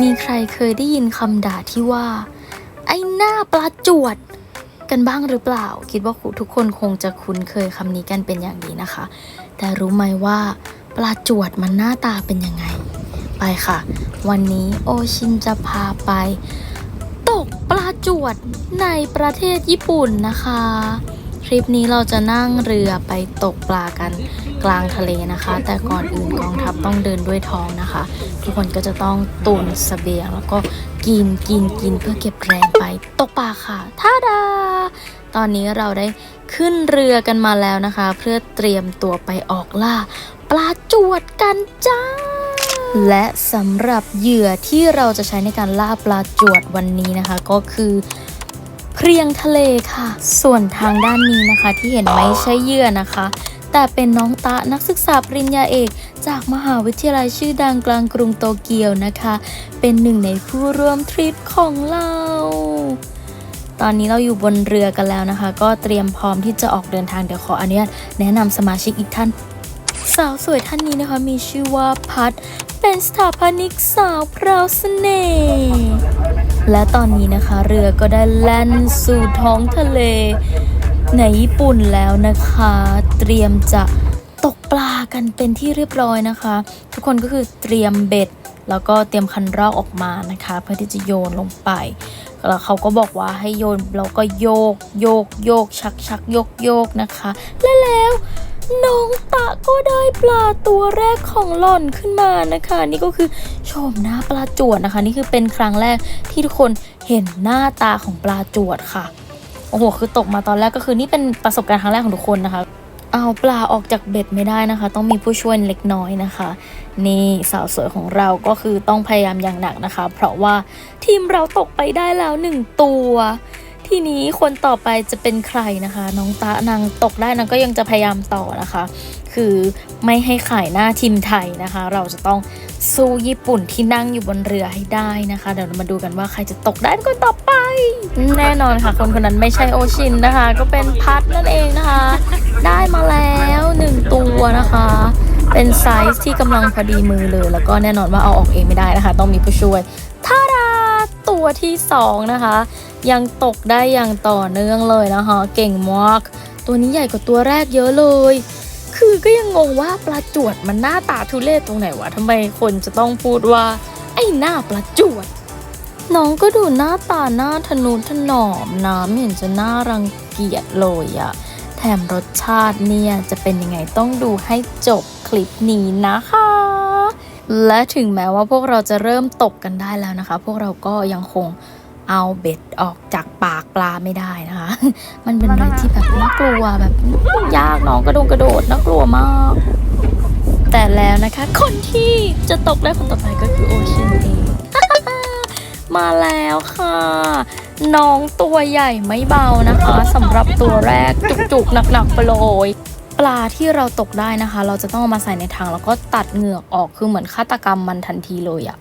มีใครเคยได้ยินคำด่าที่ว่า ไอ้หน้าปลาจวด กันบ้างหรือเปล่า คิดว่าทุกคนคงจะคุ้นเคยคำนี้กันเป็นอย่างดีนะคะ แต่รู้ไหมว่าปลาจวดมันหน้าตาเป็นยังไง ไปค่ะ วันนี้โอชินจะพาไป ตกปลาจวดในประเทศญี่ปุ่นนะคะ ทริปนี้เราจะนั่งเรือไปตกปลากันกลางทะเลนะคะ แต่ก่อนอื่นกองทัพต้องเดินด้วยท้องนะคะ ทุกคนก็จะต้องตุนเสบียง แล้วก็กินกินกินเพื่อเก็บแรงไปตกปลาค่ะท่าดา ตอนนี้เราได้ขึ้นเรือกันมาแล้วนะคะ เพื่อเตรียมตัวไปออกล่า ปลาจวดกันจ้าและสำหรับเหยื่อที่เราจะใช้ในการล่าปลาจวดวันนี้นะคะ ก็คือ เพรียงทะเลค่ะ ส่วนทางด้านนี้นะคะที่เห็นไม่ใช่เหยื่อนะคะ แต่เป็นน้องตะนักศึกษาปริญญาเอก จากมหาวิทยาลัยชื่อดังกลางกรุงโตเกียวนะคะ เป็นหนึ่งในผู้ร่วมทริปของเราตอนนี้เราอยู่บนเรือกันแล้วนะคะ ก็เตรียมพร้อมที่จะออกเดินทางเดี๋ยวขออนุญาตแนะนำสมาชิกอีกท่าน สาวสวยท่านนี้นะคะมีชื่อว่าพัดเป็นสถาปนิกสาวพราวเสน่ห์ และตอนนี้นะคะเรือก็ได้แล่นสู่ท้องทะเล ในญี่ปุ่นแล้วนะคะ เตรียมจะตกปลากันเป็นที่เรียบร้อยนะคะ ทุกคนก็คือเตรียมเบ็ด แล้วก็เตรียมคันรอกออกมานะคะ เพื่อที่จะโยนลงไปแล้วเขาก็บอกว่าให้โยนแล้วก็โยกโยกโยกชักชักโยกโยกนะคะ และแล้ว น้องตะก็ได้ปลาตัวแรกของหล่อนขึ้นมานะคะ นี่ก็คือโฉมหน้าปลาจวดนะคะ นี่คือเป็นครั้งแรกที่ทุกคนเห็นหน้าตาของปลาจวดค่ะโอ้โหคือตกมาตอนแรกก็คือนี่เป็นประสบการณ์ครั้งแรกของทุกคนนะคะเอาปลาออกจากเบ็ดไม่ได้นะคะ ต้องมีผู้ช่วยเล็กน้อยนะคะ นี่สาวสวยของเราก็คือต้องพยายามอย่างหนักนะคะ เพราะว่าทีมเราตกไปได้แล้วหนึ่งตัว ทีนี้คนต่อไปจะเป็นใครนะคะ น้องตะนางตกได้นางก็ยังจะพยายามต่อนะคะ คือไม่ให้ขายหน้าทีมไทยนะคะ เราจะต้องสู้ญี่ปุ่นที่นั่งอยู่บนเรือให้ได้นะคะ เดี๋ยวเรามาดูกันว่าใครจะตกได้เป็นคนต่อไป แน่นอนค่ะ คนคนนั้นไม่ใช่โอชินนะคะ ก็เป็นพัดนั่นเองนะคะ ได้มาแล้วหนึ่งตัวนะคะ เป็นไซส์ที่กำลังพอดีมือเลย แล้วก็แน่นอนว่าเอาออกเองไม่ได้นะคะ ต้องมีผู้ช่วยท่าดาตัวที่สองนะคะ ยังตกได้อย่างต่อเนื่องเลยนะคะ เก่งมากตัวนี้ใหญ่กว่าตัวแรกเยอะเลย คือก็ยังงงว่าปลาจวดมันหน้าตาทุเรศตรงไหนวะทำไมคนจะต้องพูดว่า ไอ้หน้าปลาจวด น้องก็ดูหน้าตาหน้าทะนุถนอมนะไม่เห็นจะน่ารังเกียจเลยอะแถมรสชาติเนี่ยจะเป็นยังไงต้องดูให้จบคลิปนี้นะคะ และถึงแม้ว่าพวกเราจะเริ่มตกกันได้แล้วนะคะ พวกเราก็ยังคง เอาเบ็ดออกจากปากปลาไม่ได้นะคะ มันเป็นอะไรที่แบบน่ากลัวแบบยากน้องกระโดดกระโดดน่ากลัวมาก แต่แล้วนะคะ คนที่จะตกได้คนต่อไปก็คือโอเชินเองมาแล้วค่ะ น้องตัวใหญ่ไม่เบานะคะสำหรับตัวแรกจุกๆหนักๆไปเลยปลาที่เราตกได้นะคะ เราจะต้องเอามาใส่ในถังแล้วก็ตัดเหงือกออกคือเหมือนฆาตกรรมมันทันทีเลยอะ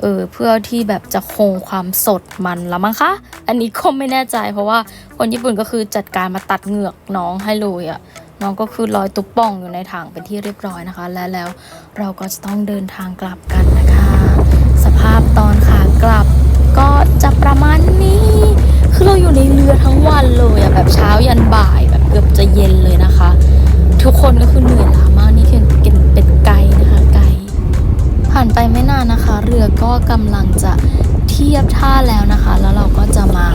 เออเพื่อที่แบบจะคงความสดมันละมั้งคะ อันนี้ก็ไม่แน่ใจเพราะว่าคนญี่ปุ่นก็คือจัดการมาตัดเหงือกน้องให้เลยอะน้องก็คือลอยตุ๊บป่องอยู่ในถังเป็นที่เรียบร้อยนะคะ และแล้วเราก็จะต้องเดินทางกลับกันนะคะ สภาพตอนขากลับก็จะประมาณนี้ คือเราอยู่ในเรือทั้งวันเลยอะแบบเช้ายันบ่ายแบบเกือบจะเย็นเลยนะคะ ทุกคนก็คือเหนื่อยล้ามากนี่คือเป็นเป็นไกด์นะคะไกด์ผ่านไปไม่นานนะคะ ก็กำลังจะเทียบท่าแล้วนะคะ แล้วเราก็จะมา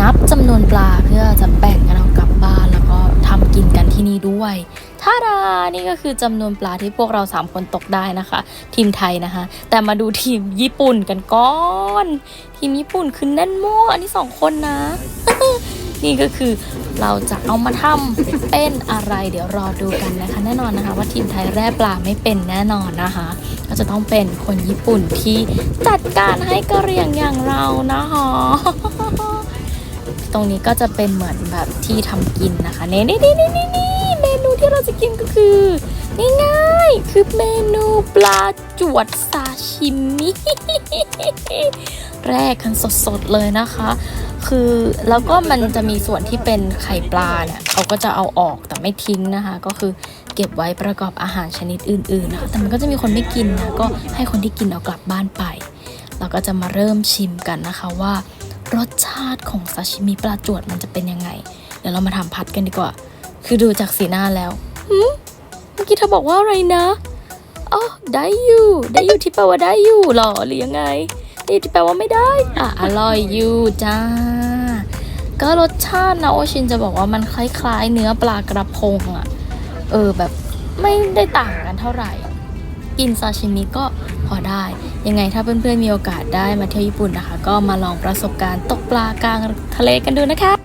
นับจำนวนปลาเพื่อจะแบ่งกันเอากลับบ้านแล้วก็ทำกินกันที่นี่ด้วยท่าดานี่ก็คือจำนวนปลาที่พวกเราสามคนตกได้นะคะ ทีมไทยนะคะ แต่มาดูทีมญี่ปุ่นกันก่อน ทีมญี่ปุ่นคือแน่นมั่วอันนี้สองคนนะ นี่ก็คือเราจะเอามาทำเป็นอะไร เดี๋ยวรอดูกันนะคะ แน่นอนนะคะ ว่าทีมไทยแร่ปลาไม่เป็นแน่นอนนะคะ ก็จะต้องเป็นคนญี่ปุ่นที่จัดการให้กระเรียงอย่างเรานะคะตรงนี้ก็จะเป็นเหมือนแบบที่ทำกินนะคะนี่นี่นี่นี่นี่เมนูที่เราจะกินก็คือ ง่ายๆคือเมนูปลาจวดซาิมิแรกกันสดๆเลยนะคะ คือแล้วก็มันจะมีส่วนที่เป็นไข่ปลาเนี่ยเขาก็จะเอาออกแต่ไม่ทิ้งนะคะ ก็คือเก็บไว้ประกอบอาหารชนิดอื่นๆนะคะแต่มันก็จะมีคนไม่กินนะก็ให้คนที่กินเอากลับบ้านไป เราก็จะมาเริ่มชิมกันนะคะว่ารสชาติของซาชิมิปลาจวดมันจะเป็นยังไง เดี๋ยวเรามาทำพัดกันดีกว่า คือดูจากสีหน้าแล้วเมื่อกี้เธอบอกว่าอะไรนะ อ๋อได้อยู่ ได้อยู่ที่แปลว่าได้อยู่หรอหรือยังไงได้อยู่ที่แปลว่าไม่ได้อะอร่อยอยู่จ้าก็รสชาตินะโอชินจะบอกว่ามันคล้ายๆ เนื้อปลากระพงอะเออแบบไม่ได้ต่างกันเท่าไหร่ กินซาชิมิก็พอได้ ยังไงถ้าเพื่อนๆมีโอกาสได้มาเที่ยวญี่ปุ่นนะคะ ก็มาลองประสบการณ์ตกปลากลางทะเลกันดูนะคะ